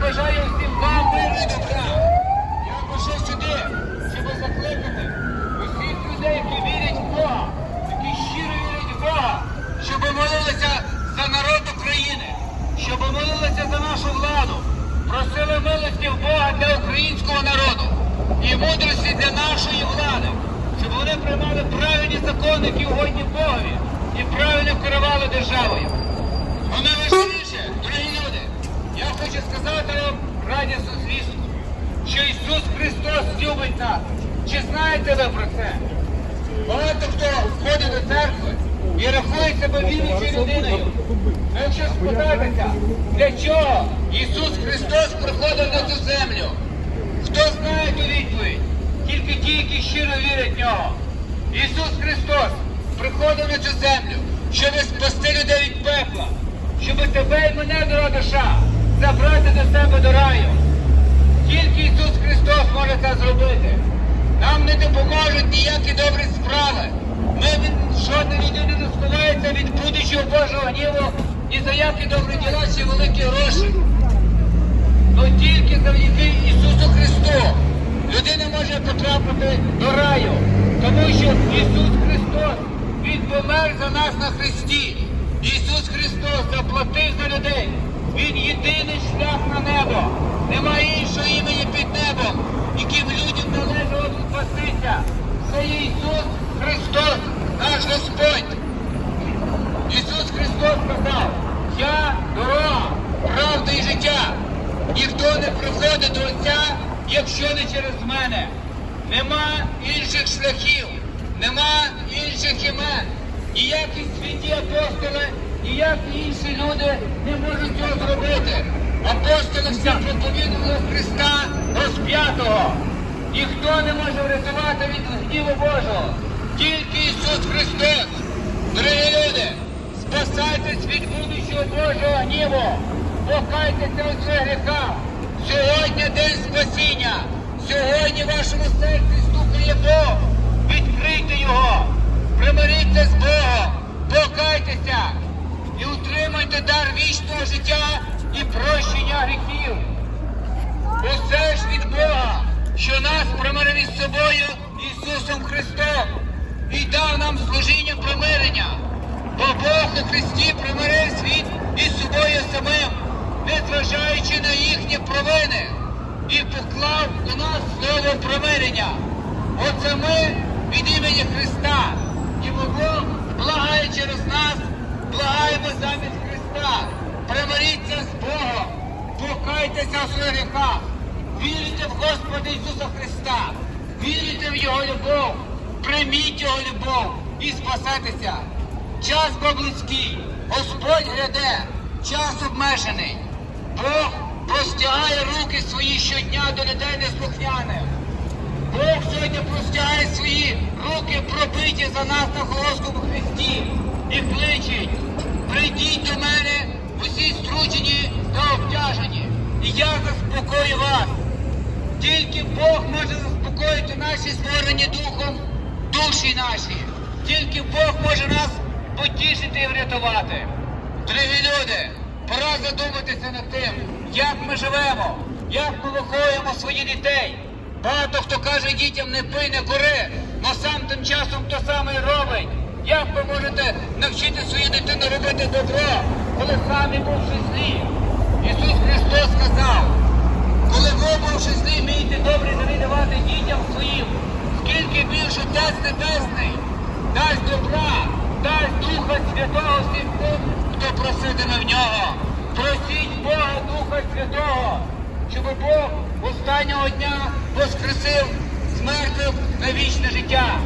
бажаю всім вам миру добра. Я прийшов сюди, щоб закликати усіх людей, які вірять в Бога, які щиро вірять в Бога, щоб молилися за народ України, щоб молилися за нашу владу, просили милості в Бога для українського народу і мудрості для нашої влади, щоб вони приймали правильні закони, які угодні Богові, і правильно керували державою. А найважливіше, дорогі я хочу сказати вам радісну звістку, що Ісус Христос любить нас. Чи знаєте ви про це? Багато хто входить до церкви і рахує себе віруючою людиною. А якщо спитатися, для чого Ісус Христос приходив на цю землю? Хто знає ту відповідь? Тільки ті, які щиро вірять в нього. Ісус Христос приходив на цю землю, щоб спасти людей від пекла, щоб тебе і мене, дорога душа, забрати до себе до раю. Тільки Ісус Христос може це зробити. Нам не допоможуть ніякі добрі справи. Ми від жодної людини не сховається від будущого Божого гніву ні за які добрі діла чи великі гроші. Ну тільки завдяки Ісусу Христу людина може потрапити до раю, тому що Ісус Христос Він помер за нас на Христі. Ісус Христос заплатив за людей. Він єдиний шлях на небо. Немає іншого імені під небом, яким людям належало спастися. Це Ісус Христос, наш Господь. Ісус Христос сказав, я дорога, правда і життя. Ніхто не приходить до Отця, якщо не через мене. Нема інших шляхів, нема інших імен. Ніякі святі апостоли, ніякі інші люди не можуть цього зробити. Апостоли всі проповідували Христа розп'ятого. Ніхто не може врятувати від гніву Божого. Тільки Ісус Христос. Дорогі люди, спасайтесь від будущого Божого гніву. Покайтеся у своїх гріхах. Сьогодні день спасіння. Сьогодні в вашому серці стукає Бог. Відкрийте його. Примиріться з Богом. Покайтеся утримайте дар вічного життя і прощення гріхів. Усе ж від Бога, що нас примирив із собою Ісусом Христом і дав нам служіння примирення. Бо Бог у Христі примирив світ із собою самим, незважаючи на їхні провини, і поклав у нас слово примирення. Оце ми від імені Христа. І Бог благає через нас, благаємо замість Христа. Примиріться з Богом, покайтеся в своїх гріхах, вірите в Господа Ісуса Христа, вірите в Його любов, прийміть Його любов і спасайтеся. Час бо близький, Господь гряде, час обмежений. Бог простягає руки свої щодня до людей неслухняних. Бог сьогодні простягає свої руки, пробиті за нас на Голгофському хресті і кличить, прийдіть до мене усі струджені та обтяжені, і я заспокою вас. Тільки Бог може заспокоїти наші створені духом душі наші. Тільки Бог може нас потішити і врятувати. Дорогі люди, пора задуматися над тим, як ми живемо, як ми виховуємо своїх дітей. Багато хто каже дітям не пий, не кури, але сам тим часом то саме робить. Як ви можете навчити свою дитину робити добро, коли самі бувши злі? Ісус Христос сказав, коли ви бувши злі, вмієте добрі дари дітям своїм, скільки більше Отець Небесний дасть добра, дасть Духа Святого всім тим, хто проситиме в нього. Просіть Бога Духа Святого, щоб Бог останнього дня воскресив з мертвих на вічне життя.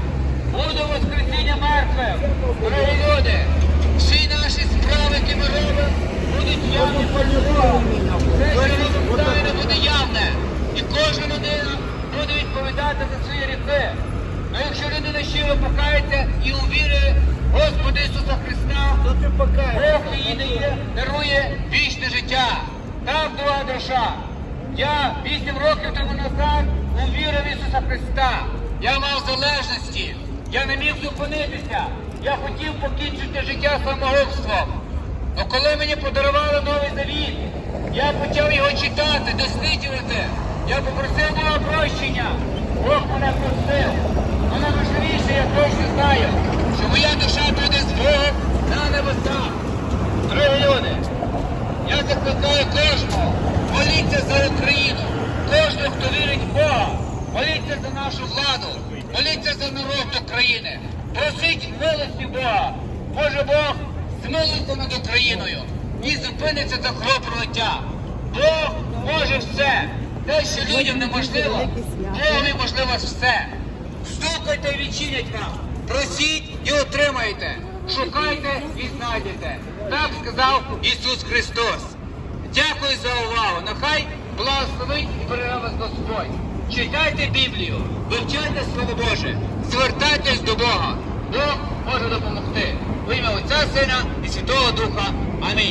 Буде воскресіння мертвих всі наші справи, які ми робимо, будуть явні перед Богом. Все, що робимо тайне, буде явне. І кожна людина буде відповідати за свої гріхи. А якщо людина щиро покається і увірує в Господа Ісуса Христа, Бог їй дає, дарує вічне життя. Так, дорога душа. Я вісім років тому назад увірив Ісуса Христа. Я мав залежності. Я не міг зупинитися. Я хотів покінчити життя самогубством. Але коли мені подарували новий завіт, Я почав його читати, досліджувати. Я попросив Бога прощення. Бог мене простив. Але важливіше, я точно знаю, що моя душа буде з Богом на небесах. Дорогі люди, я закликаю кожного, моліться за Україну, кожного, хто вірить в Бога, моліться за нашу владу, моліться за народ України, просіть милості Бога. Може Бог змилується над Україною і зупиниться до кровопролиття. Бог може все. Те, що людям неможливо, Богові можливо все. Стукайте і відчинять вам. Просіть і отримаєте. Шукайте і знайдете. Так сказав Ісус Христос. Дякую за увагу. Нехай благословить і береже вас Господь. Читайте Біблію, вивчайте Слово Боже, звертайтесь до Бога. Бог може допомогти. В ім'я Отця Сина і Святого Духа. Амінь.